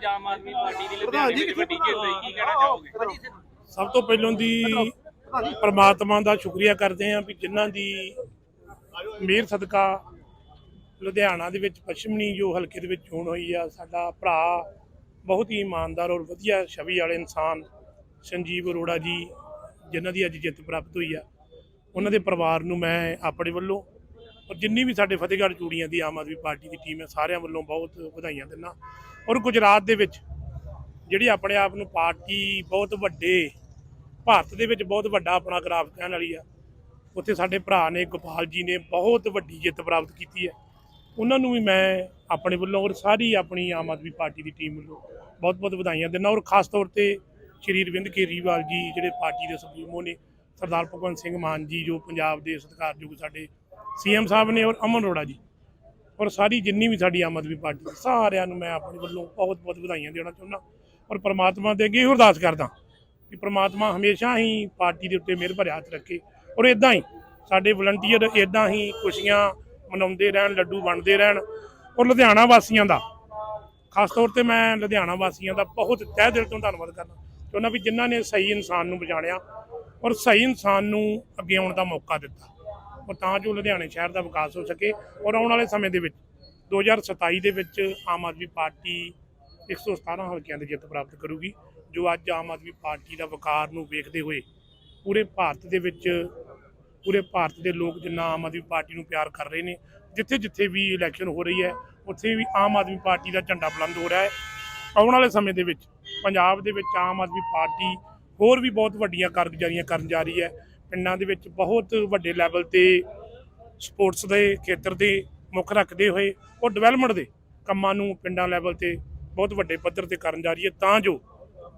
ਅੱਜ ਆਮ ਆਦਮੀ ਪਾਰਟੀ ਦੀ ਲੁਧਿਆਣੇ ਵਿੱਚ ਵੱਡੀ ਜਿੱਤ ਹੋਈ ਕੀ ਕਹਿਣਾ ਚਾਹੋਗੇ? ਸਭ ਤੋਂ ਪਹਿਲਾਂ ਦੀ ਪ੍ਰਮਾਤਮਾ ਦਾ ਸ਼ੁਕਰੀਆ ਕਰਦੇ ਹਾਂ ਵੀ ਜਿਨ੍ਹਾਂ ਦੀ ਮਿਹਰ ਸਦਕਾ ਲੁਧਿਆਣਾ ਦੇ ਵਿੱਚ ਪੱਛਮੀ ਜੋ ਹਲਕੇ ਦੇ ਵਿੱਚ ਚੋਣ ਹੋਈ ਆ ਸਾਡਾ ਭਰਾ ਬਹੁਤ ਹੀ ਇਮਾਨਦਾਰ ਔਰ ਵਧੀਆ ਛਵੀ ਵਾਲੇ ਇਨਸਾਨ ਸੰਜੀਵ ਅਰੋੜਾ ਜੀ ਜਿਨ੍ਹਾਂ ਦੀ ਅੱਜ ਜਿੱਤ ਪ੍ਰਾਪਤ ਹੋਈ ਆ ਉਹਨਾਂ ਦੇ ਪਰਿਵਾਰ ਨੂੰ ਮੈਂ ਆਪਣੇ ਵੱਲੋਂ ਔਰ ਜਿੰਨੀ ਵੀ ਸਾਡੇ ਫਤਿਹਗੜ੍ਹ ਚੂੜੀਆਂ ਦੀ ਆਮ ਆਦਮੀ ਪਾਰਟੀ ਦੀ ਟੀਮ ਹੈ ਸਾਰਿਆਂ ਵੱਲੋਂ ਬਹੁਤ ਵਧਾਈਆਂ ਦਿੰਦਾ। ਔਰ ਗੁਜਰਾਤ ਦੇ ਵਿੱਚ ਜਿਹੜੀ ਆਪਣੇ ਆਪ ਨੂੰ ਪਾਰਟੀ ਬਹੁਤ ਵੱਡੇ, ਭਾਰਤ ਦੇ ਵਿੱਚ ਬਹੁਤ ਵੱਡਾ ਆਪਣਾ ਗ੍ਰਾਫ ਕਹਿਣ ਵਾਲੀ ਆ, ਉੱਥੇ ਸਾਡੇ ਭਰਾ ਨੇ, ਗੋਪਾਲ ਜੀ ਨੇ ਬਹੁਤ ਵੱਡੀ ਜਿੱਤ ਪ੍ਰਾਪਤ ਕੀਤੀ ਹੈ। ਉਹਨਾਂ ਨੂੰ ਵੀ ਮੈਂ ਆਪਣੇ ਵੱਲੋਂ ਔਰ ਸਾਰੀ ਆਪਣੀ ਆਮ ਆਦਮੀ ਪਾਰਟੀ ਦੀ ਟੀਮ ਵੱਲੋਂ ਬਹੁਤ ਬਹੁਤ ਵਧਾਈਆਂ ਦਿੰਦਾ ਔਰ ਖਾਸ ਤੌਰ ਤੇ ਸ਼੍ਰੀ ਅਰਵਿੰਦ ਕੇਜਰੀਵਾਲ ਜੀ ਜਿਹੜੇ ਪਾਰਟੀ ਦੇ ਸੁਪਰੀਮੋ ਨੇ, ਸਰਦਾਰ ਭਗਵੰਤ ਸਿੰਘ ਮਾਨ ਜੀ ਜੋ ਪੰਜਾਬ ਦੇ ਸਤਿਕਾਰਯੋਗ ਸਾਡੇ ਸੀਐਮ ਸਾਹਿਬ ਨੇ ਔਰ ਅਮਨ ਅਰੋੜਾ ਜੀ। ਔਰ ਸਾਰੀ ਜਿੰਨੀ ਵੀ ਸਾਡੀ ਆਮ ਆਦਮੀ ਪਾਰਟੀ ਸਾਰਿਆਂ ਨੂੰ ਮੈਂ ਆਪਣੇ ਵੱਲੋਂ ਬਹੁਤ ਬਹੁਤ ਵਧਾਈਆਂ ਦੇਣਾ ਚਾਹੁੰਦਾ। ਔਰ ਪ੍ਰਮਾਤਮਾ ਦੇ ਅੱਗੇ ਇਹੋ ਅਰਦਾਸ ਕਰਦਾ ਕਿ ਪ੍ਰਮਾਤਮਾ ਹਮੇਸ਼ਾ ਹੀ ਪਾਰਟੀ ਦੇ ਉੱਤੇ ਮਿਹਰ ਭਰਿਆ ਹੱਥ ਰੱਖੇ ਔਰ ਇਦਾਂ ਹੀ ਸਾਡੇ ਵਲੰਟੀਅਰ ਇਦਾਂ ਹੀ ਖੁਸ਼ੀਆਂ ਮਨਾਉਂਦੇ ਰਹਿਣ, ਲੱਡੂ ਵੰਡਦੇ ਰਹਿਣ ਔਰ ਲੁਧਿਆਣਾ ਵਾਸੀਆਂ ਦਾ, ਖਾਸ ਤੌਰ ਤੇ ਮੈਂ ਲੁਧਿਆਣਾ ਵਾਸੀਆਂ ਦਾ ਬਹੁਤ ਤਹਿ ਦਿਲ ਤੋਂ ਧੰਨਵਾਦ ਕਰਨਾ ਚਾਹੁੰਦਾ ਵੀ ਜਿਨ੍ਹਾਂ ਨੇ ਸਹੀ ਇਨਸਾਨ ਨੂੰ ਪਛਾਣਿਆ ਔਰ ਸਹੀ ਇਨਸਾਨ ਨੂੰ ਅੱਗੇ ਆਉਣ ਦਾ ਮੌਕਾ ਦਿੱਤਾ। ਤਾਂ ਜੋ ਲੁਧਿਆਣੇ ਸ਼ਹਿਰ ਦਾ ਵਿਕਾਸ ਹੋ ਸਕੇ ਔਰ ਆਉਣ ਵਾਲੇ ਸਮੇਂ ਦੇ ਵਿੱਚ 2027 ਦੇ ਵਿੱਚ ਆਮ ਆਦਮੀ ਪਾਰਟੀ 117 ਹਲਕਿਆਂ ਦੀ ਜਿੱਤ ਪ੍ਰਾਪਤ ਕਰੂਗੀ, ਜੋ ਅੱਜ ਆਮ ਆਦਮੀ ਪਾਰਟੀ ਦਾ ਵਕਾਰ ਨੂੰ ਵੇਖਦੇ ਹੋਏ ਪੂਰੇ ਭਾਰਤ ਦੇ ਵਿੱਚ, ਪੂਰੇ ਭਾਰਤ ਦੇ ਲੋਕ ਜਿੰਨਾ ਆਮ ਆਦਮੀ ਪਾਰਟੀ ਨੂੰ ਪਿਆਰ ਕਰ ਰਹੇ ਨੇ ਜਿੱਥੇ ਜਿੱਥੇ ਵੀ ਇਲੈਕਸ਼ਨ ਹੋ ਰਹੀ ਹੈ, ਉੱਥੇ ਵੀ ਆਮ ਆਦਮੀ ਪਾਰਟੀ ਦਾ ਝੰਡਾ ਬੁਲੰਦ ਹੋ ਰਿਹਾ ਹੈ। ਆਉਣ ਵਾਲੇ ਸਮੇਂ ਦੇ ਵਿੱਚ ਪੰਜਾਬ ਦੇ ਵਿੱਚ ਆਮ ਆਦਮੀ ਪਾਰਟੀ ਹੋਰ ਵੀ ਬਹੁਤ ਵੱਡੀਆਂ ਕਾਰਗੁਜ਼ਾਰੀਆਂ ਕਰਨ ਜਾ ਰਹੀ ਹੈ। ਪਿੰਡਾਂ ਦੇ ਵਿੱਚ ਬਹੁਤ ਵੱਡੇ ਲੈਵਲ ਤੇ ਸਪੋਰਟਸ ਦੇ ਖੇਤਰ ਦੇ ਮੁੱਖ ਰੱਖਦੇ ਹੋਏ ਉਹ ਡਿਵੈਲਪਮੈਂਟ ਦੇ ਕੰਮਾਂ ਨੂੰ ਪਿੰਡਾਂ ਲੈਵਲ ਤੇ ਬਹੁਤ ਵੱਡੇ ਪੱਧਰ ਤੇ ਕਰਨ ਜਾ ਰਹੀ ਹੈ। ਤਾਂ ਜੋ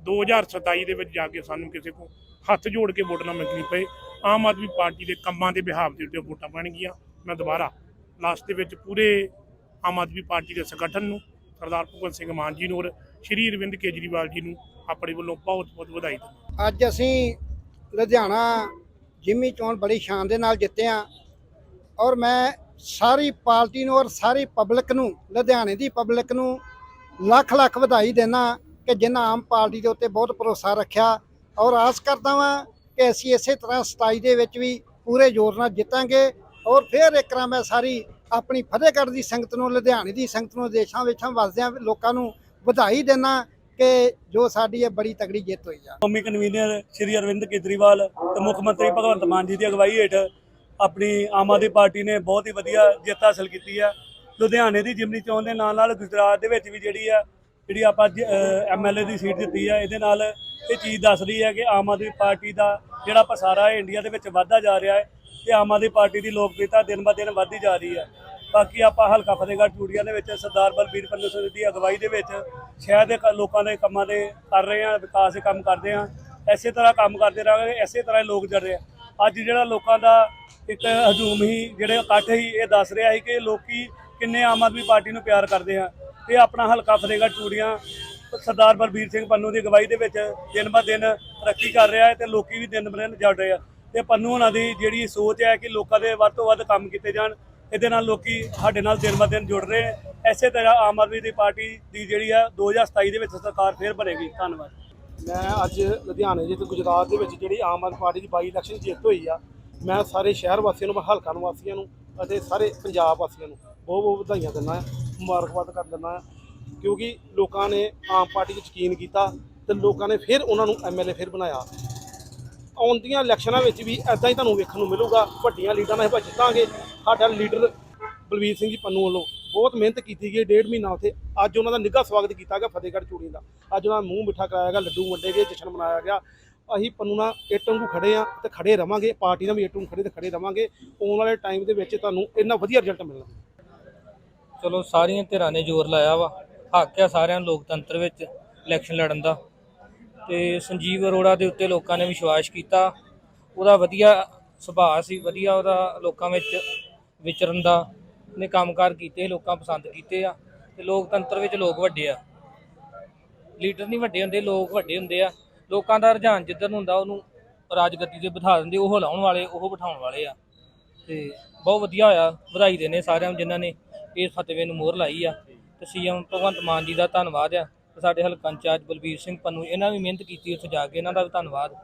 2027 ਦੇ ਵਿੱਚ ਜਾ ਕੇ ਸਾਨੂੰ ਕਿਸੇ ਕੋ ਹੱਥ ਜੋੜ ਕੇ ਵੋਟ ਨਾ ਮੰਗਣੀ ਪਏ। ਆਮ ਆਦਮੀ ਪਾਰਟੀ ਦੇ ਕੰਮਾਂ ਦੇ ਬਿਹਾਵ ਦੇ ਉੱਤੇ ਵੋਟਾਂ ਪੈਣਗੀਆਂ। ਮੈਂ ਦੁਬਾਰਾ ਲਾਸਟ ਦੇ ਵਿੱਚ ਪੂਰੇ ਆਮ ਆਦਮੀ ਪਾਰਟੀ ਦੇ ਸੰਗਠਨ ਨੂੰ, ਸਰਦਾਰ ਭਗਵੰਤ ਸਿੰਘ ਮਾਨ ਜੀ ਨੂੰ ਔਰ ਸ਼੍ਰੀ ਅਰਵਿੰਦ ਕੇਜਰੀਵਾਲ ਜੀ ਨੂੰ ਆਪਣੇ ਵੱਲੋਂ ਬਹੁਤ ਬਹੁਤ ਵਧਾਈ ਦਿੰਦਾ ਅੱਜ ਅਸੀਂ ਲੁਧਿਆਣਾ ਜਿਮੀ ਚੋਣ ਬੜੀ ਸ਼ਾਨ ਦੇ ਨਾਲ ਜਿੱਤੇ ਆ। ਔਰ ਮੈਂ ਸਾਰੀ ਪਾਰਟੀ ਨੂੰ ਔਰ ਸਾਰੀ ਪਬਲਿਕ ਨੂੰ, ਲੁਧਿਆਣੇ ਦੀ ਪਬਲਿਕ ਨੂੰ ਲੱਖ ਲੱਖ ਵਧਾਈ ਦੇਣਾ ਕਿ ਜਿਨ੍ਹਾਂ ਆਮ ਪਾਰਟੀ ਦੇ ਉੱਤੇ ਬਹੁਤ ਭਰੋਸਾ ਰੱਖਿਆ। ਔਰ ਆਸ ਕਰਦਾ ਵਾਂ ਕਿ ਅਸੀਂ ਇਸੇ ਤਰ੍ਹਾਂ 27 ਦੇ ਵਿੱਚ ਵੀ ਪੂਰੇ ਜ਼ੋਰ ਨਾਲ ਜਿੱਤਾਂਗੇ। ਔਰ ਫਿਰ ਇੱਕ ਮੈਂ ਸਾਰੀ ਆਪਣੀ ਫਤਿਹਗੜ੍ਹ ਦੀ ਸੰਗਤ ਨੂੰ, ਲੁਧਿਆਣੇ ਦੀ ਸੰਗਤ ਨੂੰ, ਦੇਸ਼ਾਂ ਵਿੱਚੋਂ ਵਸਦਿਆਂ ਲੋਕਾਂ ਨੂੰ ਵਧਾਈ ਦੇਣਾ ਕਿ ਜੋ ਸਾਡੀ ਇਹ ਬੜੀ ਤਗੜੀ ਜਿੱਤ ਹੋਈ ਆ। ਕੌਮੀ ਕਨਵੀਨਰ ਸ਼੍ਰੀ ਅਰਵਿੰਦ ਕੇਜਰੀਵਾਲ ਤੇ ਮੁੱਖ ਮੰਤਰੀ ਭਗਵੰਤ ਮਾਨ ਜੀ ਦੀ ਅਗਵਾਈ ਹੇਠ ਆਪਣੀ ਆਮ ਆਦਮੀ ਪਾਰਟੀ ਨੇ ਬਹੁਤ ਹੀ ਵਧੀਆ ਜਿੱਤ ਹਾਸਲ ਕੀਤੀ ਹੈ ਲੁਧਿਆਣੇ ਦੀ ਜਿਮਨੀ ਚੋਣ ਦੇ ਨਾਲ ਨਾਲ ਗੁਜਰਾਤ ਦੇ ਵਿੱਚ ਵੀ ਜਿਹੜੀ ਆ, ਜਿਹੜੀ ਆਪਾਂ ਐਮਐਲਏ ਦੀ ਸੀਟ ਦਿੱਤੀ ਆ, ਇਹਦੇ ਨਾਲ ਇਹ ਚੀਜ਼ ਦੱਸ ਰਹੀ ਹੈ ਕਿ ਆਮ ਆਦਮੀ ਪਾਰਟੀ ਦਾ ਜਿਹੜਾ ਪਸਾਰਾ ਹੈ ਇੰਡੀਆ ਦੇ ਵਿੱਚ ਵੱਧਦਾ ਜਾ ਰਿਹਾ ਹੈ ਤੇ ਆਮ ਆਦਮੀ ਪਾਰਟੀ ਦੀ ਲੋਕਪ੍ਰਿਯਤਾ ਦਿਨ ਬ ਦਿਨ ਵੱਧਦੀ ਜਾ ਰਹੀ ਹੈ ਬਾਕੀ ਆਪਾਂ ਹਲਕਾ ਫਤਿਹਗੜ੍ਹ ਚੂੜੀਆਂ ਦੇ ਵਿੱਚ ਸਰਦਾਰ ਬਲਬੀਰ ਪੰਨੂ ਸਿੰਘ ਦੀ ਅਗਵਾਈ ਦੇ ਵਿੱਚ ਸ਼ਹਿਰ ਦੇ ਕ- ਲੋਕਾਂ ਦੇ ਕੰਮਾਂ ਦੇ ਕਰ ਰਹੇ ਹਾਂ, ਵਿਕਾਸ ਦੇ ਕੰਮ ਕਰਦੇ ਹਾਂ। ਐਸੇ ਤਰ੍ਹਾਂ ਕੰਮ ਕਰਦੇ ਰਹਾਂਗੇ ਐਸੇ ਤਰ੍ਹਾਂ ਹੀ ਲੋਕ ਜੜ ਰਹੇ ਆ ਅੱਜ ਜਿਹੜਾ ਲੋਕਾਂ ਦਾ ਇੱਕ ਹਜੂਮ ਹੀ, ਜਿਹੜੇ ਇਕੱਠ ਹੀ ਇਹ ਦੱਸ ਰਿਹਾ ਸੀ ਕਿ ਲੋਕੀ ਕਿੰਨੇ ਆਮ ਆਦਮੀ ਪਾਰਟੀ ਨੂੰ ਪਿਆਰ ਕਰਦੇ ਆ ਤੇ ਆਪਣਾ ਹਲਕਾ ਫਤਿਹਗੜ੍ਹ ਚੂੜੀਆਂ, ਸਰਦਾਰ ਬਲਬੀਰ ਸਿੰਘ ਪੰਨੂ ਦੀ ਅਗਵਾਈ ਦੇ ਵਿੱਚ ਦਿਨ ਬ ਦਿਨ ਤਰੱਕੀ ਕਰ ਰਿਹਾ ਹੈ ਤੇ ਲੋਕੀ ਵੀ ਦਿਨ ਬ ਦਿਨ ਜੜ ਰਹੇ ਆ। ਤੇ ਪੰਨੂ ਉਹਨਾਂ ਦੀ ਜਿਹੜੀ ਸੋਚ ਹੈ ਕਿ ਲੋਕਾਂ ਦੇ ਵੱਧ ਤੋਂ ਵੱਧ ਕੰਮ ਕੀਤੇ ਜਾਣ ਇਹਦੇ ਨਾਲ ਲੋਕੀ ਸਾਡੇ ਨਾਲ ਦਿਨ ਬ ਦਿਨ ਜੁੜ ਰਹੇ ਨੇ ਐਸੇ ਤਰ੍ਹਾਂ ਆਮ ਆਦਮੀ ਦੀ ਪਾਰਟੀ ਦੀ ਜਿਹੜੀ ਆ 2027 ਦੇ ਵਿੱਚ ਸਰਕਾਰ ਫੇਰ ਬਣੇਗੀ। ਧੰਨਵਾਦ। ਮੈਂ ਅੱਜ ਲੁਧਿਆਣੇ ਦੇ ਤੇ ਗੁਜਰਾਤ ਦੇ ਵਿੱਚ ਜਿਹੜੀ ਆਮ ਆਦਮੀ ਪਾਰਟੀ ਦੀ ਬਾਈ ਇਲੈਕਸ਼ਨ ਜਿੱਤ ਹੋਈ ਆ, ਮੈਂ ਸਾਰੇ ਸ਼ਹਿਰ ਵਾਸੀਆਂ ਨੂੰ, ਮੈਂ ਹਲਕਾ ਨਿਵਾਸੀਆਂ ਨੂੰ ਅਤੇ ਸਾਰੇ ਪੰਜਾਬ ਵਾਸੀਆਂ ਨੂੰ ਬਹੁਤ ਬਹੁਤ ਵਧਾਈਆਂ ਦਿੰਦਾ ਹਾਂ, ਮੁਬਾਰਕਬਾਦ ਕਰ ਦਿੰਦਾ ਹਾਂ, ਕਿਉਂਕਿ ਲੋਕਾਂ ਨੇ ਆਮ ਪਾਰਟੀ 'ਚ ਯਕੀਨ ਕੀਤਾ ਤੇ ਲੋਕਾਂ ਨੇ ਫਿਰ ਉਹਨਾਂ ਨੂੰ ਐਮਐਲਏ ਫਿਰ ਬਣਾਇਆ। ਆਉਂਦੀਆਂ ਇਲੈਕਸ਼ਨਾਂ ਵਿੱਚ ਵੀ ਐਦਾਂ ਹੀ ਤੁਹਾਨੂੰ ਵੇਖਣ ਨੂੰ ਮਿਲੂਗਾ। ਵੱਡੀਆਂ ਲੀਡਰਾਂ ਨਾਲ ਆਪਾਂ ਜਿੱਤਾਂਗੇ। ਸਾਡਾ ਲੀਡਰ ਬਲਵੀਰ ਸਿੰਘ ਜੀ ਪੰਨੂ ਵੱਲੋਂ ਬਹੁਤ ਮਿਹਨਤ ਕੀਤੀ ਗਈ। ਡੇਢ ਮਹੀਨਾ ਉੱਥੇ ਅੱਜ ਉਹਨਾਂ ਦਾ ਨਿੱਘਾ ਸਵਾਗਤ ਕੀਤਾ ਗਿਆ ਫਤਿਹਗੜ੍ਹ ਚੂੜੀ ਦਾ। ਅੱਜ ਉਹਨਾਂ ਦਾ ਮੂੰਹ ਮਿੱਠਾ ਕਰਾਇਆ ਗਿਆ, ਲੱਡੂ ਵੰਡੇ ਗਏ, ਜਸ਼ਨ ਮਨਾਇਆ ਗਿਆ। ਅਸੀਂ ਪੰਨੂ ਨਾਲ ਇੱਟ ਵਾਂਗੂ ਖੜੇ ਆ ਤੇ ਖੜੇ ਰਵਾਂਗੇ। ਪਾਰਟੀ ਨਾਲ ਵੀ ਇੱਟ ਵਾਂਗੂ ਖੜੇ ਤੇ ਖੜੇ ਰਵਾਂਗੇ। ਆਉਣ ਵਾਲੇ ਟਾਈਮ ਦੇ ਵਿੱਚ ਤੁਹਾਨੂੰ ਇੰਨਾ ਵਧੀਆ ਰਿਜ਼ਲਟ ਮਿਲਣਾ। ਚਲੋ, ਸਾਰੀਆਂ ਧਿਰਾਂ ਨੇ ਜ਼ੋਰ ਲਾਇਆ ਵਾ। ਹੱਕ ਆ ਸਾਰਿਆਂ ਲੋਕਤੰਤਰ ਵਿੱਚ ਇਲੈਕਸ਼ਨ ਲੜਨ ਦਾ। ਤੇ ਸੰਜੀਵ ਅਰੋੜਾ ਦੇ ਉੱਤੇ ਲੋਕਾਂ ਨੇ ਵਿਸ਼ਵਾਸ ਕੀਤਾ। ਉਹਦਾ ਵਧੀਆ ਸੁਭਾਅ ਸੀ, ਵਧੀਆ ਉਹਦਾ ਲੋਕਾਂ ਵਿੱਚ ਵਿਚਰਨ ਦਾ ਨੇ ਕੰਮਕਾਰ ਕੀਤੇ, ਲੋਕਾਂ ਪਸੰਦ ਕੀਤੇ ਆ ਤੇ ਲੋਕਤੰਤਰ ਵਿੱਚ ਲੋਕ ਵੱਡੇ ਆ। ਲੀਡਰ ਨਹੀਂ ਵੱਡੇ ਹੁੰਦੇ, ਲੋਕ ਵੱਡੇ ਹੁੰਦੇ ਆ। ਲੋਕਾਂ ਦਾ ਰੁਝਾਨ ਜਿੱਧਰ ਨੂੰ ਹੁੰਦਾ, ਉਹਨੂੰ ਰਾਜਗੱਦੀ ਤੇ ਬਿਠਾ ਦਿੰਦੇ, ਉਹ ਲਾਉਣ ਵਾਲੇ, ਉਹ ਬਿਠਾਉਣ ਵਾਲੇ ਆ। ਤੇ ਬਹੁਤ ਵਧੀਆ ਹੋਇਆ, ਵਧਾਈ ਦੇਣੇ ਸਾਰਿਆਂ ਨੂੰ ਜਿਨ੍ਹਾਂ ਨੇ ਇਸ ਫਤਵੇ ਨੂੰ ਮੋਹਰ ਲਾਈ ਆ। ਤੇ ਸੀਐਮ ਭਗਵੰਤ ਮਾਨ ਜੀ ਦਾ ਧੰਨਵਾਦ ਆ। ਸਾਡੇ ਹਲਕਾ ਇੰਚਾਰਜ ਬਲਬੀਰ ਸਿੰਘ ਪੰਨੂ, ਇਹਨਾਂ ਵੀ ਮਿਹਨਤ ਕੀਤੀ ਉੱਥੇ ਜਾ ਕੇ, ਇਹਨਾਂ ਦਾ ਵੀ ਧੰਨਵਾਦ।